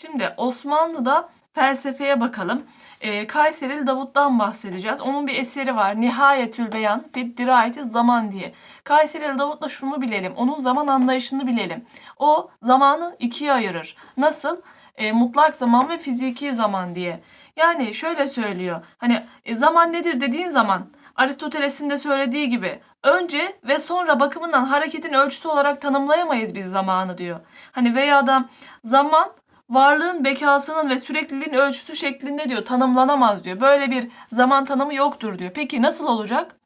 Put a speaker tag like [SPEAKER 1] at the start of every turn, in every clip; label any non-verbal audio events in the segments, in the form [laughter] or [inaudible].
[SPEAKER 1] Şimdi Osmanlı'da felsefeye bakalım. Ee, Kayserili Davut'tan bahsedeceğiz. Onun bir eseri var. Nihayetül Beyan Fit Dirayeti Zaman diye. Kayserili Davut'la şunu bilelim. Onun zaman anlayışını bilelim. O zamanı ikiye ayırır. Nasıl? Ee, mutlak zaman ve fiziki zaman diye. Yani şöyle söylüyor. Hani e, zaman nedir dediğin zaman Aristoteles'in de söylediği gibi önce ve sonra bakımından hareketin ölçüsü olarak tanımlayamayız biz zamanı diyor. Hani veya da zaman varlığın bekasının ve sürekliliğin ölçüsü şeklinde diyor tanımlanamaz diyor. Böyle bir zaman tanımı yoktur diyor. Peki nasıl olacak?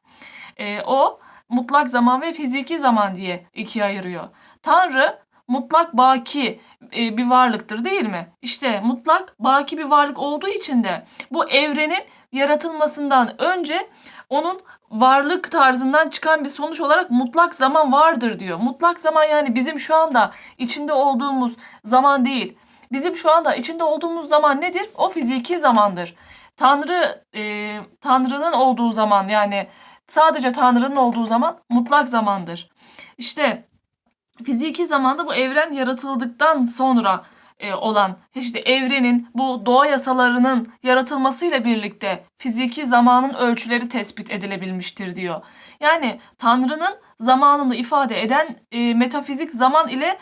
[SPEAKER 1] Ee, o mutlak zaman ve fiziki zaman diye ikiye ayırıyor. Tanrı mutlak baki e, bir varlıktır değil mi? İşte mutlak baki bir varlık olduğu için de bu evrenin yaratılmasından önce onun varlık tarzından çıkan bir sonuç olarak mutlak zaman vardır diyor. Mutlak zaman yani bizim şu anda içinde olduğumuz zaman değil. Bizim şu anda içinde olduğumuz zaman nedir? O fiziki zamandır. Tanrı, e, Tanrı'nın olduğu zaman yani sadece Tanrı'nın olduğu zaman mutlak zamandır. İşte fiziki zamanda bu evren yaratıldıktan sonra e, olan işte evrenin bu doğa yasalarının yaratılmasıyla birlikte fiziki zamanın ölçüleri tespit edilebilmiştir diyor. Yani Tanrı'nın zamanını ifade eden e, metafizik zaman ile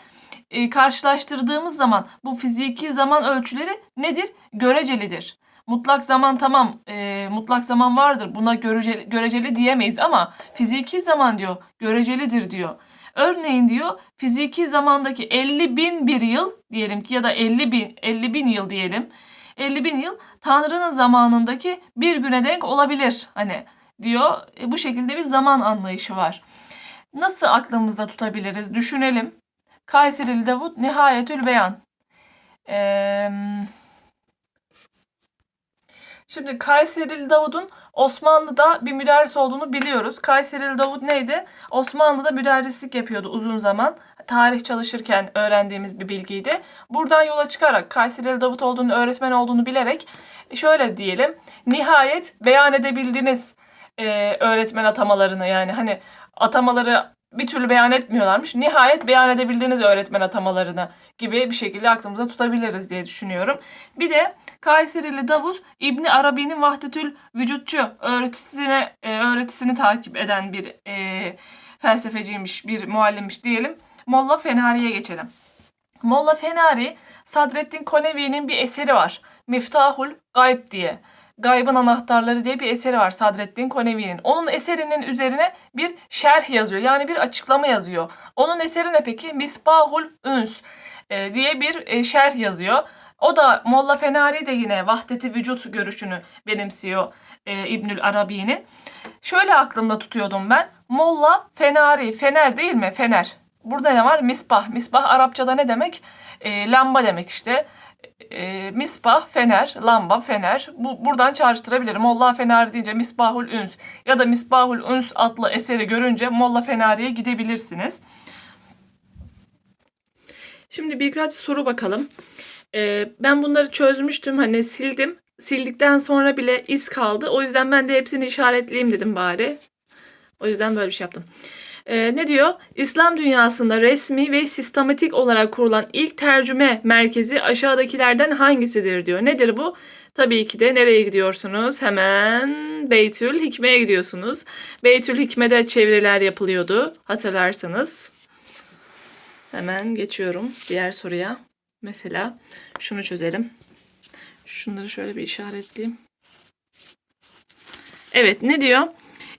[SPEAKER 1] e, karşılaştırdığımız zaman bu fiziki zaman ölçüleri nedir? Görecelidir. Mutlak zaman tamam, e, mutlak zaman vardır. Buna göreceli, göreceli diyemeyiz ama fiziki zaman diyor, görecelidir diyor. Örneğin diyor fiziki zamandaki 50 bin bir yıl diyelim ki ya da 50 bin, 50 bin yıl diyelim. 50 bin yıl Tanrı'nın zamanındaki bir güne denk olabilir. Hani diyor e, bu şekilde bir zaman anlayışı var. Nasıl aklımızda tutabiliriz? Düşünelim. Kayserili Davut Nihayetül Beyan. Ee, şimdi Kayserili Davud'un Osmanlı'da bir müderris olduğunu biliyoruz. Kayserili Davud neydi? Osmanlı'da müderrislik yapıyordu uzun zaman. Tarih çalışırken öğrendiğimiz bir bilgiydi. Buradan yola çıkarak Kayserili Davut olduğunu, öğretmen olduğunu bilerek şöyle diyelim. Nihayet beyan edebildiğiniz e, öğretmen atamalarını yani hani atamaları bir türlü beyan etmiyorlarmış. Nihayet beyan edebildiğiniz öğretmen atamalarını gibi bir şekilde aklımıza tutabiliriz diye düşünüyorum. Bir de Kayserili Davut İbni Arabi'nin Vahdetül Vücutçu öğretisine e, öğretisini takip eden bir e, felsefeciymiş, bir muallimmiş diyelim. Molla Fenari'ye geçelim. Molla Fenari Sadreddin Konevi'nin bir eseri var. Miftahul Gayb diye. Gaybın Anahtarları diye bir eseri var Sadreddin Konevi'nin. Onun eserinin üzerine bir şerh yazıyor. Yani bir açıklama yazıyor. Onun eseri ne peki? Misbahul Üns e, diye bir e, şerh yazıyor. O da Molla Fenari de yine vahdeti vücut görüşünü benimsiyor e, İbnül Arabi'nin. Şöyle aklımda tutuyordum ben. Molla Fenari, fener değil mi? Fener. Burada ne var? Misbah. Misbah Arapçada ne demek? E, lamba demek işte e, misbah, fener, lamba, fener. Bu, buradan çağrıştırabilirim. Molla Fener deyince Misbahul Üns ya da Misbahul Üns adlı eseri görünce Molla Fenari'ye gidebilirsiniz. Şimdi birkaç soru bakalım. Ee, ben bunları çözmüştüm. Hani sildim. Sildikten sonra bile iz kaldı. O yüzden ben de hepsini işaretleyeyim dedim bari. O yüzden böyle bir şey yaptım. Ee, ne diyor? İslam dünyasında resmi ve sistematik olarak kurulan ilk tercüme merkezi aşağıdakilerden hangisidir diyor. Nedir bu? Tabii ki de nereye gidiyorsunuz? Hemen Beytül Hikme'ye gidiyorsunuz. Beytül Hikme'de çeviriler yapılıyordu. Hatırlarsınız. Hemen geçiyorum diğer soruya. Mesela şunu çözelim. Şunları şöyle bir işaretleyeyim. Evet ne diyor?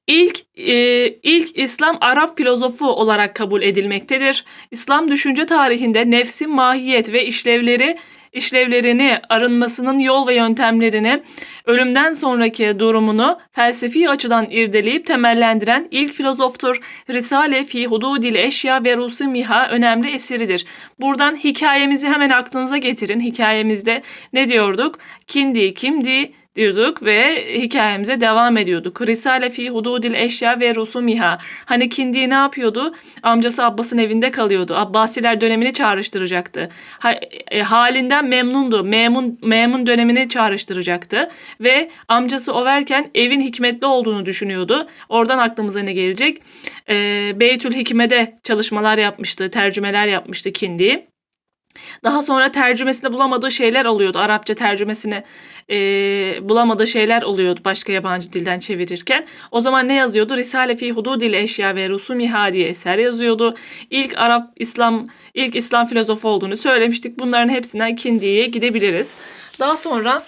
[SPEAKER 1] İlk e, ilk İslam Arap filozofu olarak kabul edilmektedir. İslam düşünce tarihinde nefsin mahiyet ve işlevleri işlevlerini, arınmasının yol ve yöntemlerini, ölümden sonraki durumunu felsefi açıdan irdeleyip temellendiren ilk filozoftur. Risale fi hududil eşya ve rusimiha önemli eseridir. Buradan hikayemizi hemen aklınıza getirin. Hikayemizde ne diyorduk? Kindi, kimdi, diyorduk ve hikayemize devam ediyorduk. Risale fi hududil eşya ve rusumiha. Hani Kindi ne yapıyordu? Amcası Abbas'ın evinde kalıyordu. Abbasiler dönemini çağrıştıracaktı. E, halinden memnundu. Memun, memun dönemini çağrıştıracaktı. Ve amcası overken evin hikmetli olduğunu düşünüyordu. Oradan aklımıza ne gelecek? E, Beytül Hikme'de çalışmalar yapmıştı, tercümeler yapmıştı Kindi. Daha sonra tercümesinde bulamadığı şeyler oluyordu. Arapça tercümesini e, bulamadığı şeyler oluyordu başka yabancı dilden çevirirken. O zaman ne yazıyordu? Risale fi hududil eşya ve rusumiha diye eser yazıyordu. İlk Arap İslam ilk İslam filozofu olduğunu söylemiştik. Bunların hepsinden Kindi'ye gidebiliriz. Daha sonra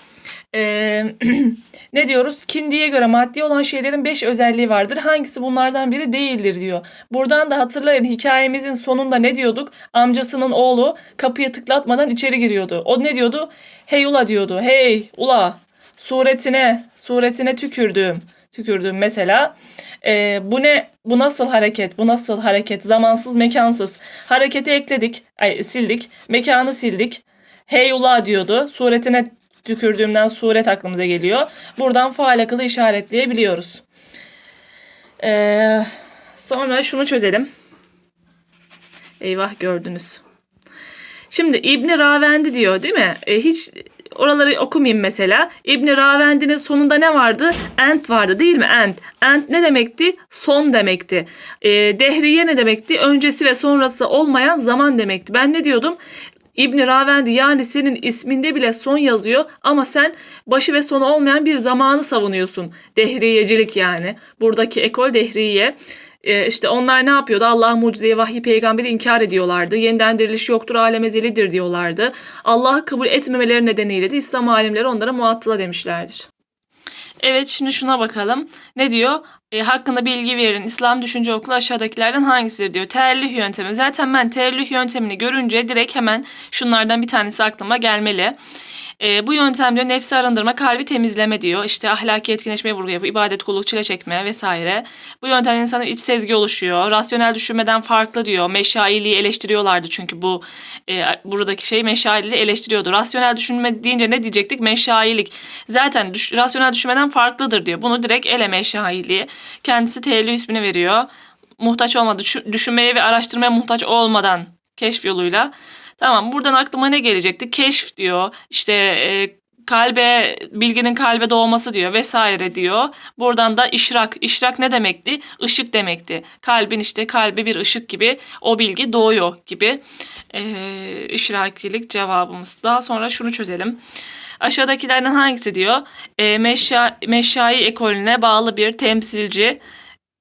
[SPEAKER 1] e, [clears throat] ne diyoruz? Kindi'ye göre maddi olan şeylerin 5 özelliği vardır. Hangisi bunlardan biri değildir diyor. Buradan da hatırlayın hikayemizin sonunda ne diyorduk? Amcasının oğlu kapıyı tıklatmadan içeri giriyordu. O ne diyordu? Hey ula diyordu. Hey ula suretine suretine tükürdüm. Tükürdüm mesela. Ee, bu ne? Bu nasıl hareket? Bu nasıl hareket? Zamansız, mekansız. Hareketi ekledik. Ay sildik. Mekanı sildik. Hey ula diyordu. Suretine tükürdüğümden suret aklımıza geliyor. Buradan faal akıllı işaretleyebiliyoruz. Ee, sonra şunu çözelim. Eyvah gördünüz. Şimdi İbni Ravendi diyor değil mi? E, hiç oraları okumayayım mesela. İbni Ravendi'nin sonunda ne vardı? Ent vardı değil mi? Ent. Ent ne demekti? Son demekti. E, dehriye ne demekti? Öncesi ve sonrası olmayan zaman demekti. Ben ne diyordum? İbni Ravendi yani senin isminde bile son yazıyor ama sen başı ve sonu olmayan bir zamanı savunuyorsun. Dehriyecilik yani. Buradaki ekol dehriye. Ee, işte onlar ne yapıyordu? Allah mucizeyi, vahyi, peygamberi inkar ediyorlardı. Yeniden diriliş yoktur, alem ezelidir diyorlardı. Allah'ı kabul etmemeleri nedeniyle de İslam alimleri onlara muattıla demişlerdir. Evet şimdi şuna bakalım. Ne diyor? E, hakkında bilgi verin. İslam düşünce okulu aşağıdakilerden hangisidir diyor. Teellih yöntemi. Zaten ben teellih yöntemini görünce direkt hemen şunlardan bir tanesi aklıma gelmeli. E, bu yöntem diyor nefsi arındırma, kalbi temizleme diyor. İşte ahlaki etkinleşmeye vurgu yapıyor. ibadet, kulluk, çile çekme vesaire. Bu yöntem insanın iç sezgi oluşuyor. Rasyonel düşünmeden farklı diyor. Meşailiği eleştiriyorlardı çünkü bu e, buradaki şey meşaililiği eleştiriyordu. Rasyonel düşünme deyince ne diyecektik? Meşailik. Zaten düş, rasyonel düşünmeden farklıdır diyor. Bunu direkt ele meşailiği. Kendisi teellü ismini veriyor. Muhtaç olmadı. Düşünmeye ve araştırmaya muhtaç olmadan keşf yoluyla Tamam buradan aklıma ne gelecekti? Keşf diyor. İşte e, kalbe bilginin kalbe doğması diyor vesaire diyor. Buradan da işrak. İşrak ne demekti? Işık demekti. Kalbin işte kalbi bir ışık gibi o bilgi doğuyor gibi. Ee, işrakilik cevabımız. Daha sonra şunu çözelim. Aşağıdakilerden hangisi diyor? E, meşa, meşai ekolüne bağlı bir temsilci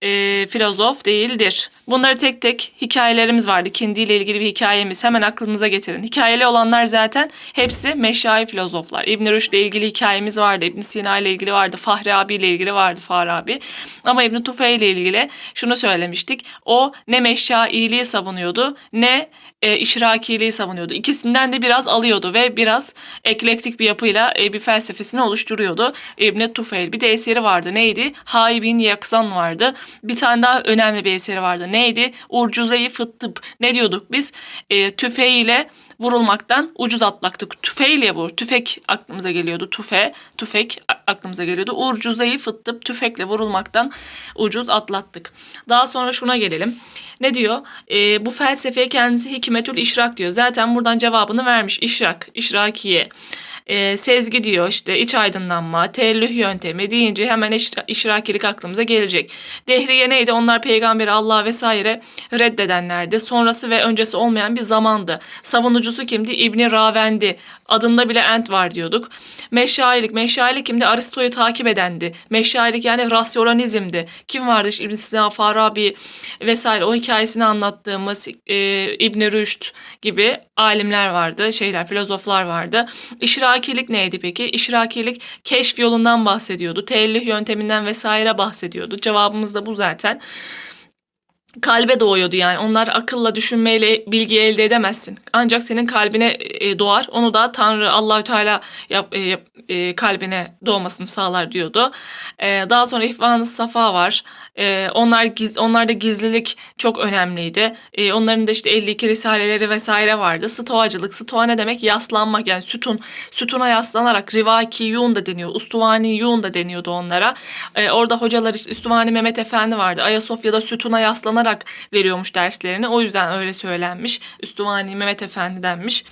[SPEAKER 1] e, filozof değildir. Bunları tek tek hikayelerimiz vardı. Kindi ile ilgili bir hikayemiz. Hemen aklınıza getirin. Hikayeli olanlar zaten hepsi meşai filozoflar. İbn Rüşd ile ilgili hikayemiz vardı. İbn Sina ile ilgili vardı. Fahri abi ile ilgili vardı Farabi. Ama İbn Tufey ile ilgili şunu söylemiştik. O ne meşailiği savunuyordu ne e, işrakiliği savunuyordu. İkisinden de biraz alıyordu ve biraz eklektik bir yapıyla e, bir felsefesini oluşturuyordu. İbn Tufeyl. Bir de eseri vardı. Neydi? Haibin Yaksan vardı. Bir tane daha önemli bir eseri vardı. Neydi? Urcuze-i Fıttıp. Ne diyorduk biz? E, tüfeğiyle vurulmaktan ucuz atlattık. Tüfeğiyle vur. Tüfek aklımıza geliyordu. Tüfe, tüfek aklımıza geliyordu. Urcuzeyi fıttıp tüfekle vurulmaktan ucuz atlattık. Daha sonra şuna gelelim. Ne diyor? E, bu felsefeye kendisi hikmetül işrak diyor. Zaten buradan cevabını vermiş. İşrak, işrakiye e, sezgi diyor işte iç aydınlanma, teellüh yöntemi deyince hemen işra, işrakilik aklımıza gelecek. Dehriye neydi? Onlar peygamberi Allah vesaire reddedenlerdi. Sonrası ve öncesi olmayan bir zamandı. Savunucusu kimdi? İbni Ravendi. Adında bile ent var diyorduk. Meşailik. Meşailik kimdi? Aristo'yu takip edendi. Meşailik yani rasyonalizmdi. Kim vardı? İşte İbn Sina, Farabi vesaire o hikayesini anlattığımız e, İbn Rüşd gibi alimler vardı. Şeyler, filozoflar vardı. İşrakilik neydi peki? İşrakilik keşf yolundan bahsediyordu. Teellih yönteminden vesaire bahsediyordu. Cevabımız da bu zaten kalbe doğuyordu yani. Onlar akılla düşünmeyle bilgi elde edemezsin. Ancak senin kalbine e, doğar. Onu da Tanrı Allahü Teala yap, e, e, kalbine doğmasını sağlar diyordu. E, daha sonra İhvan-ı Safa var. E, onlar giz, onlarda gizlilik çok önemliydi. Onların da işte 52 risaleleri vesaire vardı. Stoacılık. Stoa ne demek? Yaslanmak yani sütun. Sütuna yaslanarak rivaki yun da deniyor. Ustuvani yun da deniyordu onlara. Orada hocalar işte Üstuvani Mehmet Efendi vardı. Ayasofya'da sütuna yaslanarak veriyormuş derslerini. O yüzden öyle söylenmiş. Üstuvani Mehmet Efendi denmiş.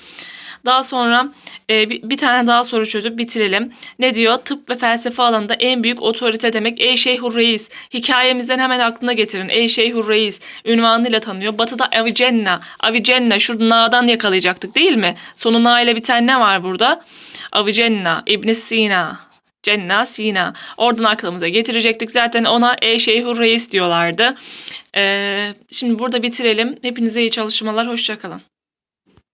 [SPEAKER 1] Daha sonra e, bir, tane daha soru çözüp bitirelim. Ne diyor? Tıp ve felsefe alanında en büyük otorite demek. Ey Şeyhur Reis. Hikayemizden hemen aklına getirin. Ey Şeyhur Reis. Ünvanıyla tanıyor. Batı'da Avicenna. Avicenna. Şurada na'dan yakalayacaktık değil mi? Sonu na ile biten ne var burada? Avicenna. ibn Sina. Cenna Sina. Oradan aklımıza getirecektik. Zaten ona Ey Şeyhur Reis diyorlardı. Ee, şimdi burada bitirelim. Hepinize iyi çalışmalar. Hoşçakalın.